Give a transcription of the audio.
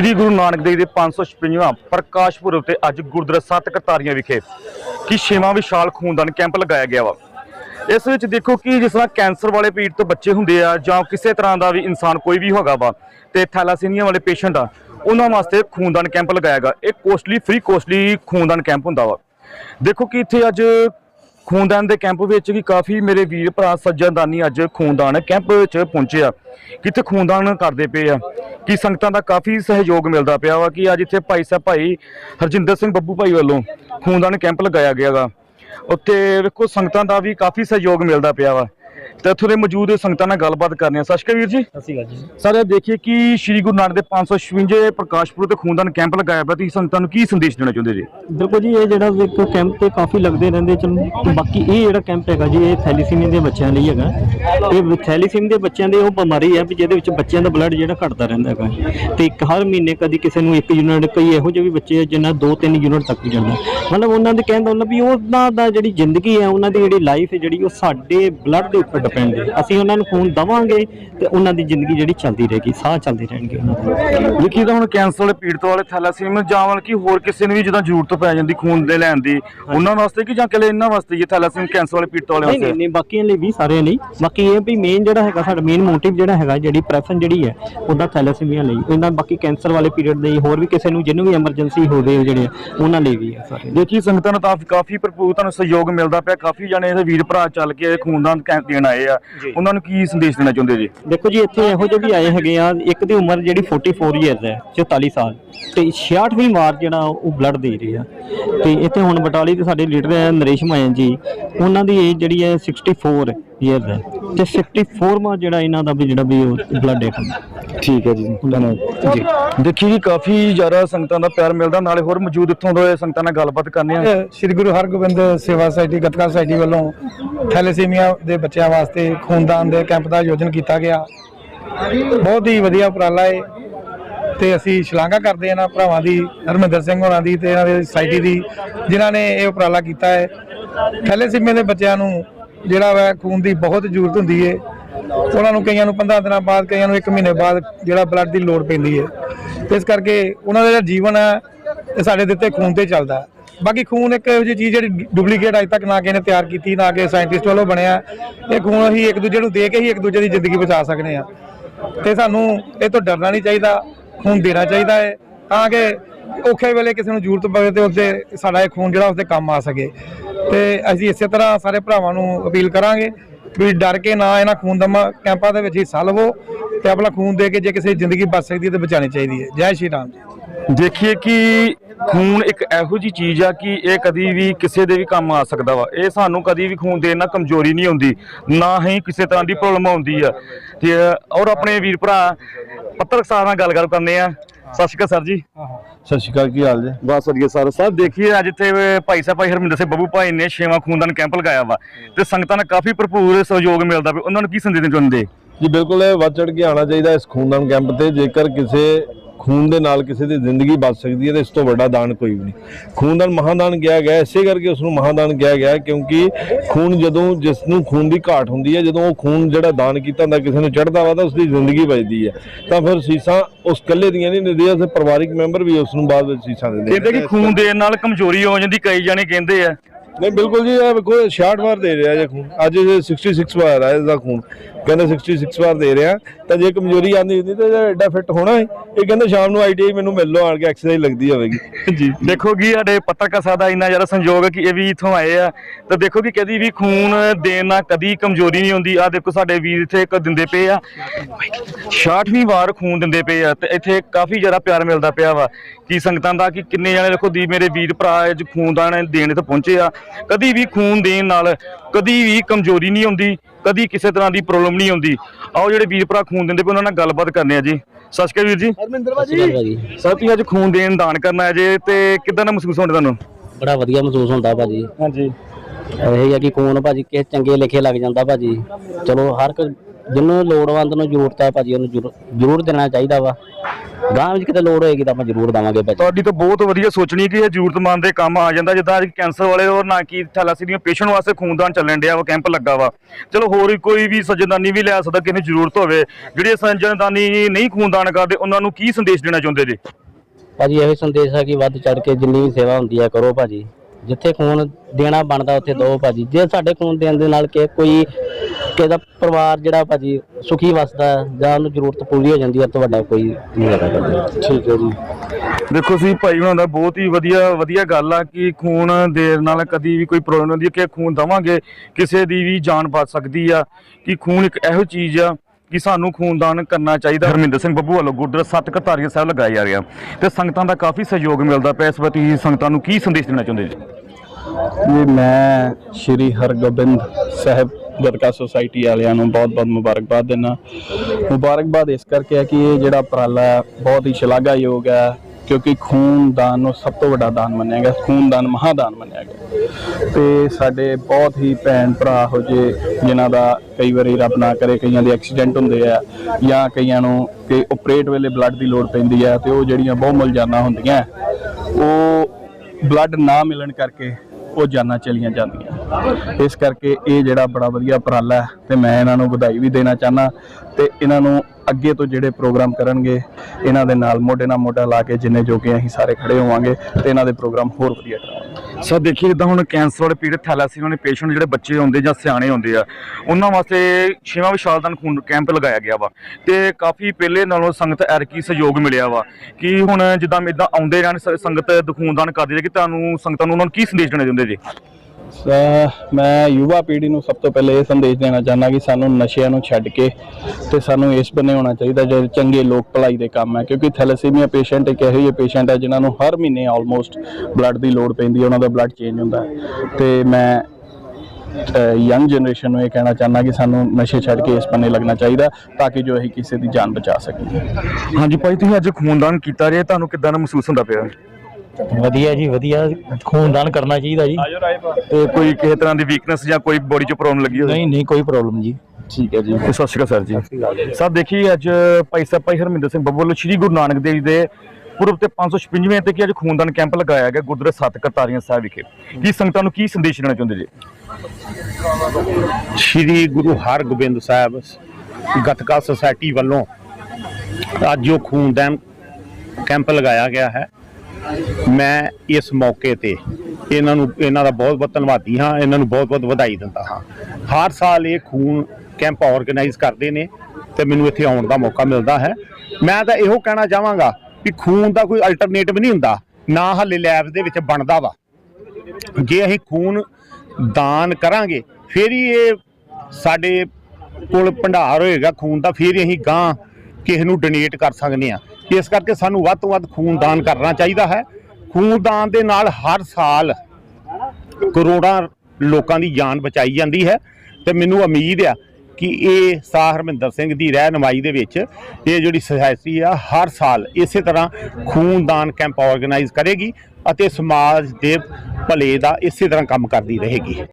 ਸ੍ਰੀ ਗੁਰੂ ਨਾਨਕ ਦੇਵ ਦੇ 556ਵਾਂ ਪ੍ਰਕਾਸ਼ ਪੁਰਬ ਤੇ ਅੱਜ ਗੁਰਦੁਆਰਾ ਸੱਤ ਕਰਤਾਰੀਆਂ ਵਿਖੇ ਕਿ ਛੇਵਾਂ ਵਿਸ਼ਾਲ ਖੂਨਦਾਨ ਕੈਂਪ ਲਗਾਇਆ ਗਿਆ ਵਾ। ਇਸ ਵਿੱਚ ਦੇਖੋ ਕਿ ਜਿਸ ਤਰ੍ਹਾਂ ਕੈਂਸਰ ਵਾਲੇ ਪੀੜ ਤੋਂ ਬੱਚੇ ਹੁੰਦੇ ਆ ਜਾਂ ਕਿਸੇ ਤਰ੍ਹਾਂ ਦਾ ਵੀ ਇਨਸਾਨ ਕੋਈ ਵੀ ਹੋਗਾ ਵਾ ਤੇ ਥੈਲਾਸੀਨੀਆ ਵਾਲੇ ਪੇਸ਼ੈਂਟ ਆ, ਉਹਨਾਂ ਵਾਸਤੇ ਖੂਨਦਾਨ ਕੈਂਪ ਲਗਾਇਆ ਗਿਆ। ਇਹ ਕੋਸਟਲੀ ਫ੍ਰੀ ਕੋਸਟਲੀ ਖੂਨਦਾਨ ਕੈਂਪ ਹੁੰਦਾ ਵਾ। ਦੇਖੋ ਕਿ ਇੱਥੇ ਅੱਜ ਖੂਨਦਾਨ ਦੇ ਕੈਂਪ ਵਿੱਚ ਵੀ ਕਾਫੀ ਮੇਰੇ ਵੀਰ ਭਰਾ ਸੱਜਣਦਾਨੀ ਅੱਜ ਖੂਨਦਾਨ ਕੈਂਪ ਵਿੱਚ ਪਹੁੰਚੇ ਆ। ਕਿੱਥੇ ਖੂਨਦਾਨ ਕਰਦੇ ਪਏ ਆ? ਕਿ ਸੰਗਤਾਂ ਦਾ ਕਾਫੀ ਸਹਿਯੋਗ ਮਿਲਦਾ ਪਿਆ ਵਾ ਕਿ ਅੱਜ ਇੱਥੇ ਭਾਈ ਸਾਹਿਬ, ਭਾਈ ਹਰਜਿੰਦਰ ਸਿੰਘ ਬੱਬੂ ਭਾਈ ਵੱਲੋਂ ਖੂਨਦਾਨ ਕੈਂਪ ਲਗਾਇਆ ਗਿਆ ਗਾ ਉੱਥੇ ਵੇਖੋ ਸੰਗਤਾਂ ਦਾ ਵੀ ਕਾਫੀ ਸਹਿਯੋਗ ਮਿਲਦਾ ਪਿਆ ਵਾ। ਤੇ ਇੱਥੋਂ ਦੇ ਮੌਜੂਦ ਸੰਗਤਾਂ ਨਾਲ ਗੱਲਬਾਤ ਕਰਨੀ ਆ। ਸਤਿ ਸ਼੍ਰੀ ਅਕਾਲ ਵੀਰ ਜੀ। ਅਸੀਂ ਗੱਲ ਜੀ। ਸਰ ਇਹ ਦੇਖੀਏ ਕਿ ਸ੍ਰੀ ਗੁਰੂ ਨਾਨਕ ਦੇ 556 ਪ੍ਰਕਾਸ਼ ਪੁਰਬ ਤੇ ਖੂਨਦਾਨ ਕੈਂਪ ਲਗਾਇਆ ਪਿਆ। ਤੁਸੀਂ ਸੰਗਤਾਂ ਨੂੰ ਕੀ ਸੰਦੇਸ਼ ਦੇਣਾ ਚਾਹੁੰਦੇ ਜੀ? ਬਿਲਕੁਲ ਜੀ ਇਹ ਜਿਹੜਾ ਇੱਕ ਕੈਂਪ ਤੇ ਕਾਫੀ ਲੱਗਦੇ ਰਹਿੰਦੇ ਚਲ ਬਾਕੀ ਇਹ ਜਿਹੜਾ ਕੈਂਪ ਹੈਗਾ ਜੀ ਇਹ ਥੈਲੀਸੀਮੀਆ ਦੇ ਬੱਚਿਆਂ ਲਈ ਹੈਗਾ। ਇਹ ਥੈਲੀਸੀਮੀਆ ਦੇ ਬੱਚਿਆਂ ਦੇ ਉਹ ਬਿਮਾਰੀ ਹੈ ਵੀ ਜਿਹਦੇ ਵਿੱਚ ਬੱਚਿਆਂ ਦਾ ਬਲੱਡ ਜਿਹੜਾ ਘਟਦਾ ਰਹਿੰਦਾ ਹੈਗਾ। ਤੇ ਇੱਕ ਹਰ ਮਹੀਨੇ ਕਦੀ ਕਿਸੇ ਨੂੰ ਇੱਕ ਯੂਨਿਟ ਕਈ ਇਹੋ ਜਿਹੇ ਵੀ ਬੱਚੇ ਆ ਜਿਨ੍ਹਾਂ ਦੋ ਤਿੰਨ ਯੂਨਿਟ ਤੱਕ ਵੀ ਜਾਂਦਾ। ਮਤਲਬ ਉਹਨਾਂ ਦੇ ਕਹਿਣ ਦਾ ਮਤਲਬ ਵੀ ਉਹਨਾਂ ਦਾ ਜਿਹੜੀ ਜ਼ਿੰਦਗੀ ਹੈ ਉਹਨਾਂ ਦੀ ਜਿਹੜੀ ਲਾਈਫ ਹੈ ਜਿਹੜੀ ਉਹ ਸਾਡੇ ਬਲੱਡ ਦੇ ਉੱਪਰ ਹੈ ਅਸੀਂ ਉਹਨਾਂ ਨੂੰ ਖੂਨ ਦਵਾਂਗੇ ਤੇ ਉਹਨਾਂ ਦੀ ਜ਼ਿੰਦਗੀ ਜਿਹੜੀ ਚੱਲਦੀ ਰਹੇਗੀ ਸਾਹ ਚੱਲਦੇ ਰਹਿਣਗੇ ਉਹਨਾਂ ਦੇ। ਦੇਖੀ ਤਾਂ ਹੁਣ ਕੈਂਸਰ ਵਾਲੇ ਪੀੜਤ ਵਾਲੇ ਥੈਲਾਸੀਮੀਆ ਜਾਂ ਮਤਲਬ ਕਿ ਹੋਰ ਕਿਸੇ ਨੂੰ ਵੀ ਜਦੋਂ ਜ਼ਰੂਰਤ ਪੈ ਜਾਂਦੀ ਖੂਨ ਦੇ ਲੈਣ ਦੀ ਉਹਨਾਂ ਵਾਸਤੇ ਕਿ ਜਾਂ ਇਕੱਲੇ ਇਹਨਾਂ ਵਾਸਤੇ ਹੀ ਥੈਲਾਸੀਮੀਆ ਕੈਂਸਰ ਵਾਲੇ ਪੀੜਤ ਵਾਲੇ ਨਹੀਂ ਨਹੀਂ ਵਾਸਤੇ? ਨਹੀਂ ਬਾਕੀਆਂ ਲਈ ਵੀ ਸਾਰਿਆਂ ਲਈ। ਬਾਕੀ ਇਹ ਵੀ ਮੇਨ ਜਿਹੜਾ ਹੈਗਾ ਸਾਡਾ ਮੇਨ ਮੋਟਿਵ ਜਿਹੜਾ ਹੈਗਾ ਜਿਹੜੀ ਪ੍ਰੈਫਰੈਂਸ ਜਿਹੜੀ ਹੈ ਉਹਦਾ ਥੈਲੇਸੀਮੀਆ ਲਈ। ਇਹਨਾਂ ਬਾਕੀ ਕੈਂਸਰ ਵਾਲੇ ਪੀਰੀਅਡ ਲਈ ਹੋਰ ਵੀ ਕਿਸੇ ਨੂੰ ਜਿਹਨੂੰ ਵੀ ਐਮਰਜੈਂਸੀ ਹੋਵੇ ਜਿਹੜੇ ਉਹਨਾਂ ਲਈ ਵੀ ਹੈ ਸਾਰੇ। ਦੇਖੀ ਸੰਗਤਾਂ ਨੂੰ ਤਾਂ ਕਾਫੀ ਭਰਪੂਰ ਤੁਹਾਨੂੰ ਸਹਿਯੋਗ ਮਿਲਦਾ ਪਿਆ। ਕਾਫੀ ਜਣੇ ਇਹਦੇ ਵੀਰ ਭਰਾ ਚੱਲ ਕੇ ਖੂਨਦਾਨ ਕੈਂਪ ਦੇਣ ਆਏ ਆ। ਉਹਨਾਂ ਨੂੰ ਕੀ ਸੰਦੇਸ਼ ਦੇਣਾ ਚਾਹੁੰਦੇ ਜੀ? ਦੇਖੋ ਜੀ ਇੱਥੇ ਇਹੋ ਜਿਹੇ ਵੀ ਆਏ ਹੈਗੇ ਆ। ਇੱਕ ਦੀ ਉਮਰ ਜਿਹੜੀ 44 ਇਅਰਸ ਹੈ 44 ਸਾਲ। ਤੇ 66ਵੀਂ ਵਾਰ ਜਿਹੜਾ ਉਹ ਬਲੱਡ ਦੇ ਰਹੇ ਆ। ਤੇ ਇੱਥੇ ਹੁਣ ਬਟਾਲੀ ਦੇ ਸਾਡੇ ਲੀਡਰ ਹੈ ਨਰੇਸ਼ ਮਾਇਨ ਜੀ। ਉਹਨਾਂ ਦੀ ਏਜ ਜਿਹੜੀ ਹੈ 64 ਇਅਰਸ ਹੈ। ਤੇ 64ਵਾਂ ਜਿਹੜਾ ਇਹਨਾਂ ਦਾ ਵੀ ਜਿਹੜਾ ਵੀ ਬਲੱਡ ਹੈ। ਠੀਕ ਹੈ ਜੀ ਧੰਨਵਾਦ। ਜੀ। ਦੇਖੀ ਜੀ ਕਾਫੀ ਜ਼ਿਆਦਾ ਸੰਗਤਾਂ ਦਾ ਪਿਆਰ ਮਿਲਦਾ ਨਾਲੇ ਹੋਰ ਮੌਜੂਦ ਇੱਥੋਂ ਦੇ ਸੰਗਤਾਂ ਨਾਲ ਗੱਲਬਾਤ ਕਰਨੀ ਆ। ਸ੍ਰੀ ਗੁਰੂ ਹਰਗੋਬਿੰਦ ਸੇਵਾ ਸੁਸਾਇਟੀ ਗਤਕਾ ਸੁਸਾਇਟੀ ਵੱਲੋਂ ਥੈਲੇਸੀਮੀਆ ਦੇ ਬੱਚਿਆਂ ਵਾਸਤੇ ਖੂਨਦਾਨ ਦੇ ਕੈਂਪ ਦਾ ਆਯੋਜਨ ਕੀਤਾ ਗਿਆ। ਬਹੁਤ ਹੀ ਵਧੀਆ ਉਪਰਾਲਾ ਹੈ ਤੇ ਅਸੀਂ ਸ਼ਲਾਘਾ ਕਰਦੇ ਹਾਂ ਇਹਨਾਂ ਭਰਾਵਾਂ ਦੀ ਹਰਮਿੰਦਰ ਸਿੰਘ ਹੋਰਾਂ ਦੀ ਤੇ ਇਹਨਾਂ ਦੀ ਸੁਸਾਇਟੀ ਦੀ ਜਿਨ੍ਹਾਂ ਨੇ ਇਹ ਉਪਰਾਲਾ ਕੀਤਾ ਹੈ। ਥੈਲੇਸੀਮੀਆ ਦੇ ਬੱਚਿਆਂ ਨੂੰ ਜਿਹੜਾ ਵਾ ਖੂਨ ਦੀ ਬਹੁਤ ਜ਼ਰੂਰਤ ਹੁੰਦੀ ਹੈ ਉਹਨਾਂ ਨੂੰ ਕਈਆਂ ਨੂੰ 15 ਦਿਨਾਂ ਬਾਅਦ, ਕਈਆਂ ਨੂੰ 1 ਮਹੀਨੇ ਬਾਅਦ ਜਿਹੜਾ ਬਲੱਡ ਦੀ ਲੋੜ ਪੈਂਦੀ ਹੈ ਇਸ ਕਰਕੇ ਉਹਨਾਂ ਦਾ ਜਿਹੜਾ ਜੀਵਨ ਹੈ ਇਹ ਸਾਡੇ ਦਿੱਤੇ ਖੂਨ ਤੇ ਚੱਲਦਾ। ਬਾਕੀ ਖੂਨ ਇੱਕ ਇਹੋ ਜਿਹੀ ਚੀਜ਼ ਜਿਹੜੀ ਡੁਪਲੀਕੇਟ ਅਜੇ ਤੱਕ ਨਾ ਕਿਸੇ ਨੇ ਤਿਆਰ ਕੀਤੀ, ਨਾ ਕਿ ਸਾਇੰਟਿਸਟ ਵੱਲੋਂ ਬਣਿਆ। ਇਹ ਖੂਨ ਅਸੀਂ ਇੱਕ ਦੂਜੇ ਨੂੰ ਦੇ ਕੇ ਹੀ ਇੱਕ ਦੂਜੇ ਦੀ ਜ਼ਿੰਦਗੀ ਬਚਾ ਸਕਦੇ ਆ। ਤੇ ਸਾਨੂੰ ਇਹ ਤੋਂ ਡਰਨਾ ਨਹੀਂ ਚਾਹੀਦਾ, ਖੂਨ ਦੇਣਾ ਚਾਹੀਦਾ ਹੈ ਤਾਂ ਕਿ ਔਖੇ ਵੇਲੇ ਕਿਸੇ ਨੂੰ ਜ਼ਰੂਰਤ ਪਵੇ ਤੇ ਉਸਦੇ ਸਾਡਾ ਇਹ ਖੂਨ ਜਿਹੜਾ ਉਸਦੇ ਕੰਮ ਆ ਸਕੇ। ਤੇ ਅਸੀਂ ਇਸੇ ਤਰ੍ਹਾਂ ਸਾਰੇ ਭਰਾਵਾਂ ਨੂੰ ਅਪੀਲ ਕਰਾਂਗੇ ਵੀ ਡਰ ਕੇ ਨਾ ਇਹਨਾਂ ਖੂਨ ਦਮਾ ਕੈਂਪਾਂ ਦੇ ਵਿੱਚ ਹਿੱਸਾ ਲਵੋ ਤੇ ਆਪਣਾ ਖੂਨ ਦੇ ਕੇ ਜੇ ਕਿਸੇ ਦੀ ਜ਼ਿੰਦਗੀ ਬਚ ਸਕਦੀ ਹੈ ਤੇ ਬਚਾਉਣੀ ਚਾਹੀਦੀ ਹੈ। ਜੈ ਸ਼੍ਰੀ ਰਾਮ ਜੀ। ਦੇਖੀਏ ਕਿ ਖੂਨ ਇੱਕ ਇਹੋ ਜੀ ਚੀਜ਼ ਆ ਕਿ ਇਹ ਕਦੀ ਵੀ ਕਿਸੇ ਦੇ ਵੀ ਕੰਮ ਆ ਸਕਦਾ ਵਾ। ਇਹ ਸਾਨੂੰ ਕਦੀ ਵੀ ਖੂਨ ਦੇਣ ਨਾਲ ਕਮਜ਼ੋਰੀ ਨਹੀਂ ਆਉਂਦੀ, ਨਾ ਹੀ ਕਿਸੇ ਤਰ੍ਹਾਂ ਦੀ ਪ੍ਰੋਬਲਮ ਆਉਂਦੀ ਆ। ਤੇ ਔਰ ਆਪਣੇ ਵੀਰ ਭਰਾ ਪੱਤਰਕਾਰ ਨਾਲ ਗੱਲ ਗੱਲ ਕਰਨੇ ਆ। ਸਤਿ ਸ਼੍ਰੀ ਅਕਾਲ ਸਰ ਜੀ। ਸਤਿ ਸ਼੍ਰੀ ਅਕਾਲ ਕੀ ਹਾਲ ਜੀ? ਬਸ ਵਧੀਆ ਸਰ। ਸਾਹਿਬ ਦੇਖੀਏ ਅੱਜ ਇੱਥੇ ਭਾਈ ਸਾਹਿਬ ਭਾਈ ਹਰਮਿੰਦਰ ਸਿੰਘ ਬੱਬੂ ਭਾਈ ਨੇ ਛੇਵਾਂ ਖੂਨਦਾਨ ਕੈਂਪ ਲਗਾਇਆ ਵਾ ਤੇ ਸੰਗਤਾਂ ਦਾ ਕਾਫੀ ਭਰਪੂਰ ਸਹਿਯੋਗ ਮਿਲਦਾ ਵੀ। ਉਹਨਾਂ ਨੂੰ ਕੀ ਸੰਦੇਸ਼ ਦੇਣਾ ਚਾਹੁੰਦੇ? ਜੀ ਬਿਲਕੁਲ ਵੱਧ ਚੜ ਕੇ ਆਉਣਾ ਚਾਹੀਦਾ ਇਸ ਖੂਨਦਾਨ ਕੈਂਪ ਤੇ। ਜੇਕਰ ਕਿਸੇ ਖੂਨ ਦੇ ਨਾਲ ਕਿਸੇ ਦੀ ਜ਼ਿੰਦਗੀ ਬਚ ਸਕਦੀ ਹੈ ਤੇ ਇਸ ਤੋਂ ਵੱਡਾ ਦਾਨ ਕੋਈ ਵੀ ਨਹੀਂ। ਖੂਨਦਾਨ ਮਹਾਦਾਨ ਕਿਹਾ ਗਿਆ ਇਸੇ ਕਰਕੇ ਉਸ ਨੂੰ ਮਹਾਦਾਨ ਕਿਹਾ ਗਿਆ ਕਿਉਂਕਿ ਖੂਨ ਜਦੋਂ ਜਿਸ ਨੂੰ ਖੂਨ ਦੀ ਘਾਟ ਹੁੰਦੀ ਹੈ ਜਦੋਂ ਉਹ ਖੂਨ ਜਿਹੜਾ ਦਾਨ ਕੀਤਾ ਹੁੰਦਾ ਕਿਸੇ ਨੂੰ ਚੜਦਾ ਵਾ ਤਾਂ ਉਸ ਦੀ ਜ਼ਿੰਦਗੀ ਬਚਦੀ ਹੈ। ਤਾਂ ਫਿਰ ਸੀਸਾਂ ਉਸ ਇਕੱਲੇ ਦੀਆਂ ਨਹੀਂ ਦਿੰਦੀਆਂ ਤੇ ਪਰਿਵਾਰਿਕ ਮੈਂਬਰ ਵੀ ਉਸ ਨੂੰ ਬਾਅਦ ਵਿੱਚ ਸੀਸਾਂ ਦਿੰਦੇ ਕਹਿੰਦੇ ਕਿ ਖੂਨ ਦੇਣ ਨਾਲ ਕਮਜ਼ੋਰੀ ਹੋ ਜਾਂਦੀ ਕਈ ਜਾਣੇ ਕਹਿੰਦੇ ਆ। ਨਹੀਂ ਬਿਲਕੁਲ ਜੀ ਇਹ ਵੇਖੋ 66 ਵਾਰ ਦੇ ਰਿਹਾ ਜੇ ਖੂਨ। ਅੱਜ ਇਹ 66 ਵਾਰ ਆ ਇਹਦਾ ਖੂਨ। ਕਹਿੰਦੇ 66 ਵਾਰ ਦੇ ਰਿਹਾ, ਤਾਂ ਜੇ ਕਮਜ਼ੋਰੀ ਆਂਦੀ ਹੁੰਦੀ ਤਾਂ ਇਹਦਾ ਐਡਾ ਫਿੱਟ ਹੋਣਾ ਹੈ। ਇਹ ਕਹਿੰਦੇ ਸ਼ਾਮ ਨੂੰ ਆਈਟੀਆਈ ਮੈਨੂੰ ਮਿਲ ਲਓ, ਆਣ ਕੇ ਐਕਸਰਸਾਈਜ਼ ਲੱਗਦੀ ਹੋਵੇਗੀ। ਜੀ, ਦੇਖੋ ਕਿ ਸਾਡੇ ਪੱਤਰਕਾਰ ਸਾਹਿਬ ਦਾ ਇੰਨਾ ਜ਼ਿਆਦਾ ਸੰਯੋਗ ਹੈ ਕਿ ਇਹ ਵੀ ਇੱਥੋਂ ਆਏ ਆ। ਤਾਂ ਦੇਖੋ ਕਿ ਕਦੀ ਵੀ ਖੂਨ ਦੇਣ ਨਾਲ ਕਦੀ ਕਮਜ਼ੋਰੀ ਨਹੀਂ ਹੁੰਦੀ। ਆ ਦੇਖੋ ਸਾਡੇ ਵੀਰ ਇੱਥੇ ਇੱਕ ਦਿੰਦੇ ਪਏ ਆ। 66ਵੀਂ ਵਾਰ ਖੂਨ ਦਿੰਦੇ ਪਏ ਆ ਤੇ ਇੱਥੇ ਕਾਫੀ ਜ਼ਿਆਦਾ ਪਿਆਰ ਮਿਲਦਾ ਪਿਆ ਵਾ। ਕਿ ਸੰਗਤਾਂ ਦਾ, ਕਿ ਕਿੰਨੇ ਜਣੇ ਦੇਖੋ ਦੀ ਮੇਰੇ ਵੀਰ ਭਰਾ ਅੱਜ ਖੂਨਦਾਨ ਦੇਣ ਇੱਥੇ ਪਹੁੰਚੇ ਆ। ਕਦੀ ਵੀ ਖੂਨ ਦੇਣ ਨਾਲ ਕਦੀ ਵੀ ਕਮਜ਼ੋਰੀ ਨਹੀਂ ਹੁੰਦੀ। ਕਦੀ ਕਿਸੇ ਤਰ੍ਹਾਂ ਦੀ ਪ੍ਰੋਬਲਮ ਨਹੀਂ ਹੁੰਦੀ ਆਓ ਜਿਹੜੇ ਵੀਰ ਭਰਾ ਖੂਨ ਦਿੰਦੇ ਪਏ ਉਹਨਾਂ ਨਾਲ ਗੱਲਬਾਤ ਕਰਨੇ ਆ ਜੀ। ਸਤਿ ਸ਼੍ਰੀ ਅਕਾਲ ਵੀਰ ਜੀ। ਭਾਜੀ। ਸਰ ਤੁਸੀਂ ਅੱਜ ਖੂਨ ਦੇਣ ਦਾਨ ਕਰਨਾ ਹੈ ਜੇ ਤੇ ਕਿਦਾਂ ਦਾ ਮਹਿਸੂਸ ਹੁੰਦਾ ਤੁਹਾਨੂੰ? ਬੜਾ ਵਧੀਆ ਮਹਿਸੂਸ ਹੁੰਦਾ ਭਾਜੀ। ਹਾਂਜੀ। ਇਹ ਹੈ ਕਿ ਖੂਨ ਭਾਜੀ ਕਿਸੇ ਚੰਗੇ ਲਿਖੇ ਲੱਗ ਜਾਂਦਾ ਭਾਜੀ। ਚਲੋ ਹਰ ਇੱਕ ਜਿਹਨੂੰ ਲੋੜਵੰਦ ਨੂੰ ਜ਼ਰੂਰਤ ਹੈ ਭਾਜੀ ਉਹਨੂੰ ਜ਼ਰੂਰ ਦੇਣਾ ਚਾਹੀਦਾ ਵਾ। ਗਾਂ ਵਿੱਚ ਕਿਤੇ ਲੋੜ ਹੋਏਗੀ ਤਾਂ ਆਪਾਂ ਜ਼ਰੂਰ ਦੇਵਾਂਗੇ ਭਾਜੀ। ਤੁਹਾਡੀ ਤਾਂ ਬਹੁਤ ਵਧੀਆ ਸੋਚਣੀ ਕਿ ਇਹ ਜ਼ਰੂਰਤਮੰਦ ਦੇ ਕੰਮ ਆ ਜਾਂਦਾ ਜਿੱਦਾਂ ਅੱਜ ਕੈਂਸਰ ਵਾਲੇ ਔਰ ਨਾ ਕਿ ਥੈਲਾਸੀਮੀਆ ਪੇਸ਼ੈਂਟ ਵਾਸਤੇ ਖੂਨਦਾਨ ਚੱਲਣ ਡਿਆ ਵਾ ਕੈਂਪ ਲੱਗਾ ਵਾ। ਚਲੋ ਹੋਰ ਕੋਈ ਵੀ ਸੱਜਣਦਾਨੀ ਵੀ ਲੈ ਸਕਦਾ ਕਿਸੇ ਨੂੰ ਜ਼ਰੂਰਤ ਹੋਵੇ ਜਿਹੜੇ ਸੱਜਣਦਾਨੀ ਨਹੀਂ ਖੂਨਦਾਨ ਕਰਦੇ ਉਹਨਾਂ ਨੂੰ ਕੀ ਸੰਦੇਸ਼ ਦੇਣਾ ਚਾਹੁੰਦੇ ਜੀ? ਭਾਜੀ ਇਹੋ ਸੰਦੇਸ਼ ਹੈ ਕਿ ਵੱਧ ਚੜ ਕੇ ਜਿੰਨੀ ਵੀ ਸੇਵਾ ਹੁੰਦੀ ਹੈ ਕਰੋ ਭਾਜੀ। ਜਿੱਥੇ ਖੂਨ ਦੇਣਾ ਬਣਦਾ ਉੱਥੇ ਦਿਓ ਭਾਜੀ। ਜੇ ਸਾਡੇ ਖੂਨ ਦੇਣ ਦੇ ਨਾਲ ਕਿ ਕੋਈ ਕਿਸੇ ਦਾ ਪਰਿਵਾਰ ਜਿਹੜਾ ਭਾਜੀ ਸੁਖੀ ਵਸਦਾ ਹੈ ਜਾਂ ਉਹਨੂੰ ਜ਼ਰੂਰਤ ਪੂਰੀ ਹੋ ਜਾਂਦੀ ਹੈ ਤਾਂ ਵੱਡਾ ਕੋਈ ਨਹੀਂ ਹੈਗਾ ਭਾਜੀ ਠੀਕ ਹੈ ਜੀ। ਦੇਖੋ ਸੀ ਭਾਈ ਉਹਨਾਂ ਦਾ ਬਹੁਤ ਹੀ ਵਧੀਆ ਵਧੀਆ ਗੱਲ ਆ ਕਿ ਖੂਨ ਦੇਣ ਨਾਲ ਕਦੀ ਵੀ ਕੋਈ ਪ੍ਰੋਬਲਮ ਹੁੰਦੀ ਹੈ ਕਿ ਖੂਨ ਦਵਾਂਗੇ ਕਿਸੇ ਦੀ ਵੀ ਜਾਨ ਬਚ ਸਕਦੀ ਆ। ਕਿ ਖੂਨ ਇੱਕ ਇਹੋ ਚੀਜ਼ ਆ ਕਿ ਸਾਨੂੰ ਖੂਨਦਾਨ ਕਰਨਾ ਚਾਹੀਦਾ। ਹਰਮਿੰਦਰ ਸਿੰਘ ਬੱਬੂ ਵੱਲੋਂ ਗੁਰਦੁਆਰਾ ਸੱਤ ਕਰਤਾਰੀਆ ਸਾਹਿਬ ਲਗਾਇਆ ਜਾ ਰਿਹਾ। ਤੇ ਸੰਗਤਾਂ ਦਾ ਕਾਫੀ ਸਹਿਯੋਗ ਮਿਲਦਾ ਪਿਆ ਇਸ ਵਾਰ। ਤੁਸੀਂ ਸੰਗਤਾਂ ਨੂੰ ਕੀ ਸੰਦੇਸ਼ ਦੇਣਾ ਚਾਹੁੰਦੇ ਜੀ? ਜੀ ਮੈਂ ਸ਼੍ਰੀ ਹਰਗੋਬਿੰਦ ਸਾਹਿਬ ਗਤਕਾ ਸੁਸਾਇਟੀ ਵਾਲਿਆਂ ਨੂੰ ਬਹੁਤ-ਬਹੁਤ ਮੁਬਾਰਕਬਾਦ ਦਿੰਦਾ। ਮੁਬਾਰਕਬਾਦ ਇਸ ਕਰਕੇ ਹੈ ਕਿ ਇਹ ਜਿਹੜਾ ਉਪਰਾਲਾ ਹੈ, ਬਹੁਤ ਹੀ ਸ਼ਲਾਘਾਯੋਗ ਹੈ, ਕਿਉਂਕਿ ਖੂਨਦਾਨ ਨੂੰ ਸਭ ਤੋਂ ਵੱਡਾ ਦਾਨ ਮੰਨਿਆ ਗਿਆ ਖੂਨਦਾਨ ਮਹਾਦਾਨ ਮੰਨਿਆ ਗਿਆ। ਤੇ ਸਾਡੇ ਬਹੁਤ ਹੀ ਭੈਣ ਭਰਾ ਹੋ ਜੇ ਜਿਨ੍ਹਾਂ ਦਾ ਕਈ ਵਾਰੀ ਰੱਬ ਨਾ ਕਰੇ, ਕਈਆਂ ਦੇ ਐਕਸੀਡੈਂਟ ਹੁੰਦੇ ਆ, ਜਾਂ ਕਈਆਂ ਨੂੰ ਕਿ ਆਪਰੇਟ ਵੇਲੇ ਬਲੱਡ ਦੀ ਲੋੜ ਪੈਂਦੀ ਹੈ ਤੇ ਉਹ ਜਿਹੜੀਆਂ ਬਹੁਮੁੱਲ ਜਾਨਾਂ ਹੁੰਦੀਆਂ, ਉਹ ਬਲੱਡ ਨਾ ਮਿਲਣ ਕਰਕੇ ਉਹ ਜਾਨਾਂ ਚਲੀਆਂ ਜਾਂਦੀਆਂ। ਇਸ ਕਰਕੇ ਇਹ ਜਿਹੜਾ ਬੜਾ ਵਧੀਆ ਉਪਰਾਲਾ ਹੈ ਤੇ ਮੈਂ ਇਹਨਾਂ ਨੂੰ ਵਧਾਈ ਵੀ ਦੇਣਾ ਚਾਹਨਾ ਤੇ ਇਹਨਾਂ ਨੂੰ ਅੱਗੇ ਤੋਂ ਜਿਹੜੇ ਪ੍ਰੋਗਰਾਮ ਕਰਨਗੇ, ਇਹਨਾਂ ਦੇ ਨਾਲ ਮੋਢੇ ਨਾਲ ਮੋਢਾ ਲਾ ਕੇ ਜਿੰਨੇ ਜੋਗੇ ਅਸੀਂ ਸਾਰੇ ਖੜੇ ਹੋਵਾਂਗੇ ਤੇ ਇਹਨਾਂ ਦੇ ਪ੍ਰੋਗਰਾਮ ਹੋਰ ਵਧੀਆ ਕਰਾਂਗੇ ਸਰ, ਦੇਖੀਏ ਜਿੱਦਾਂ ਹੁਣ ਕੈਂਸਰ ਵਾਲੇ ਪੀੜਤ ਥੈਲਾਸੀਮੀਆ ਵਾਲੇ ਪੇਸ਼ੈਂਟ ਜਿਹੜੇ ਬੱਚੇ ਹੁੰਦੇ ਜਾਂ ਸਿਆਣੇ ਹੁੰਦੇ ਆ, ਉਹਨਾਂ ਵਾਸਤੇ ਛੇਵਾਂ ਵਿਸ਼ਾਲਦਾਨ ਖੂਨ ਕੈਂਪ ਲਗਾਇਆ ਗਿਆ ਵਾ ਤੇ ਕਾਫੀ ਪਹਿਲੇ ਨਾਲੋਂ ਸੰਗਤ ਐਰਕੀ ਸਹਿਯੋਗ ਮਿਲਿਆ ਵਾ ਕਿ ਹੁਣ ਜਿੱਦਾਂ ਇਦਾਂ ਆਉਂਦੇ ਰਹਿਣ, ਸ- ਸੰਗਤ ਖੂਨਦਾਨ ਕਰਦੀ ਰਹੇ ਕਿ ਤੁਹਾਨੂੰ ਸੰਗਤਾਂ ਨੂੰ ਉਹਨਾਂ ਨੂੰ ਕੀ ਸੰਦੇਸ਼ ਦੇਣਾ ਚਾਹੁੰਦੇ ਜੀ? ਮੈਂ ਯੁਵਾ ਪੀੜ੍ਹੀ ਨੂੰ ਸਭ ਤੋਂ ਪਹਿਲੇ ਇਹ ਸੰਦੇਸ਼ ਦੇਣਾ ਚਾਹੁੰਦਾ ਕਿ ਸਾਨੂੰ ਨਸ਼ਿਆਂ ਨੂੰ ਛੱਡ ਕੇ ਤੇ ਸਾਨੂੰ ਇਸ ਬੰਨੇ ਹੋਣਾ ਚਾਹੀਦਾ ਜਿਹੜੇ ਚੰਗੇ ਲੋਕ ਭਲਾਈ ਦੇ ਕੰਮ ਹੈ, ਕਿਉਂਕਿ ਥੈਲੇਸੀਮੀਆ ਪੇਸ਼ੈਂਟ ਇੱਕ ਇਹੋ ਜਿਹੇ ਪੇਸ਼ੈਂਟ ਹੈ ਜਿਨ੍ਹਾਂ ਨੂੰ ਹਰ ਮਹੀਨੇ ਆਲਮੋਸਟ ਬਲੱਡ ਦੀ ਲੋੜ ਪੈਂਦੀ ਹੈ, ਉਹਨਾਂ ਦਾ ਬਲੱਡ ਚੇਂਜ ਹੁੰਦਾ ਹੈ। ਤੇ ਮੈਂ ਯੰਗ ਜਨਰੇਸ਼ਨ ਨੂੰ ਇਹ ਕਹਿਣਾ ਚਾਹੁੰਦਾ ਕਿ ਸਾਨੂੰ ਨਸ਼ੇ ਛੱਡ ਕੇ ਇਸ ਬੰਨੇ ਲੱਗਣਾ ਚਾਹੀਦਾ ਤਾਂ ਕਿ ਜੋ ਅਸੀਂ ਕਿਸੇ ਦੀ ਜਾਨ ਬਚਾ ਸਕੀਏ। ਹਾਂਜੀ ਭਾਈ, ਤੁਸੀਂ ਅੱਜ ਖੂਨਦਾਨ ਕੀਤਾ ਜੇ ਤੁਹਾਨੂੰ ਕਿੱਦਾਂ ਦਾ ਮਹਿਸੂਸ ਹੁੰਦਾ ਪਿਆ? ਵਧੀਆ ਜੀ ਵਧੀਆ। ਖੂਨਦਾਨ ਕਰਨਾ ਚਾਹੀਦਾ ਜੀ। ਤੇ ਕੋਈ ਕਿਸੇ ਤਰ੍ਹਾਂ ਦੀ ਵੀਕਨੈਸ ਜਾਂ ਕੋਈ ਬੋਡੀ 'ਚ ਪ੍ਰੋਬਲਮ ਲੱਗੀ ਹੋਵੇ? ਨਹੀਂ ਨਹੀਂ ਕੋਈ ਪ੍ਰੋਬਲਮ ਜੀ। ਠੀਕ ਹੈ ਜੀ। ਸਤਿ ਸ਼੍ਰੀ ਅਕਾਲ ਸਰ ਜੀ। ਸਰ ਦੇਖੀਏ ਅੱਜ ਭਾਈ ਸਾਹਿਬ ਭਾਈ ਹਰਮਿੰਦਰ ਸਿੰਘ ਬੱਬੂ ਵੱਲੋਂ ਸ੍ਰੀ ਗੁਰੂ ਨਾਨਕ ਦੇਵ ਜੀ ਦੇ ਪੁਰਬ ਤੇ 556ਵੇਂ ਤੇ ਕੀ ਅੱਜ ਖੂਨਦਾਨ ਕੈਂਪ ਲਗਾਇਆ ਗਿਆ ਗੁਰਦੁਆਰਾ ਸੱਤ ਕਰਤਾਰੀਆਂ ਸਾਹਿਬ ਵਿਖੇ। ਕੀ ਸੰਗਤਾਂ ਨੂੰ ਕੀ ਸੰਦੇਸ਼ ਦੇਣਾ ਚਾਹੁੰਦੇ ਜੀ? ਸ਼੍ਰੀ ਗੁਰੂ ਹਰਗੋਬਿੰਦ ਸਾਹਿਬ ਗਤਕਾ ਸੁਸਾਇਟੀ ਵੱਲੋਂ ਅੱਜ ਜੋ ਖੂਨਦਾਨ ਕੈਂਪ ਲਗਾਇਆ ਗਿਆ ਹੈ। ਮੈਂ ਇਸ ਮੌਕੇ ਤੇ ਇਹਨਾਂ ਨੂੰ, ਇਹਨਾਂ ਦਾ ਬਹੁਤ ਬਹੁਤ ਧੰਨਵਾਦੀ ਹਾਂ, ਇਹਨਾਂ ਨੂੰ ਬਹੁਤ ਬਹੁਤ ਵਧਾਈ ਦਿੰਦਾ ਹਾਂ। ਹਰ ਸਾਲ ਇਹ ਖੂਨ ਕੈਂਪ ਆਰਗੇਨਾਈਜ਼ ਕਰਦੇ ਨੇ ਤੇ ਮੈਨੂੰ ਇੱਥੇ ਆਉਣ ਦਾ ਮੌਕਾ ਮਿਲਦਾ ਹੈ। ਮੈਂ ਤਾਂ ਇਹੋ ਕਹਿਣਾ ਚਾਹਾਂਗਾ ਕਿ ਖੂਨ ਦਾ ਕੋਈ ਅਲਟਰਨੇਟਿਵ ਨਹੀਂ ਹੁੰਦਾ, ਨਾ ਹੱਲੇ ਲੈਬ ਦੇ ਵਿੱਚ ਬਣਦਾ ਵਾ। ਜੇ ਅਸੀਂ ਖੂਨ ਦਾਨ ਕਰਾਂਗੇ, ਫਿਰ ਹੀ ਇਹ ਸਾਡੇ ਕੋਲ ਭੰਡਾਰ ਹੋਏਗਾ ਖੂਨ ਦਾ, ਫਿਰ ਅਸੀਂ ਗਾਂ ਕਿਸੇ ਨੂੰ ਡੋਨੇਟ ਕਰ ਸਕਦੇ ਆ ਇਸ ਕਰਕੇ ਸਾਨੂੰ ਵੱਧ ਤੋਂ ਵੱਧ ਖੂਨਦਾਨ ਕਰਨਾ ਚਾਹੀਦਾ ਹੈ। ਖੂਨਦਾਨ ਦੇ ਨਾਲ ਹਰ ਸਾਲ ਕਰੋੜਾਂ ਲੋਕਾਂ ਦੀ ਜਾਨ ਬਚਾਈ ਜਾਂਦੀ ਹੈ ਤੇ ਮੈਨੂੰ ਉਮੀਦ ਆ ਕਿ ਇਹ ਸਾਹ ਹਰਮਿੰਦਰ ਸਿੰਘ ਦੀ ਰਹਿਨਮਾਈ ਦੇ ਵਿੱਚ ਇਹ ਜਿਹੜੀ ਸੋਸਾਇਟੀ ਆ, ਹਰ ਸਾਲ ਇਸੇ ਤਰ੍ਹਾਂ ਖੂਨਦਾਨ ਕੈਂਪ ਆਰਗੇਨਾਈਜ਼ ਕਰੇਗੀ ਅਤੇ ਸਮਾਜ ਦੇ ਭਲੇ ਦਾ ਇਸੇ ਤਰ੍ਹਾਂ ਕੰਮ ਕਰਦੀ ਰਹੇਗੀ।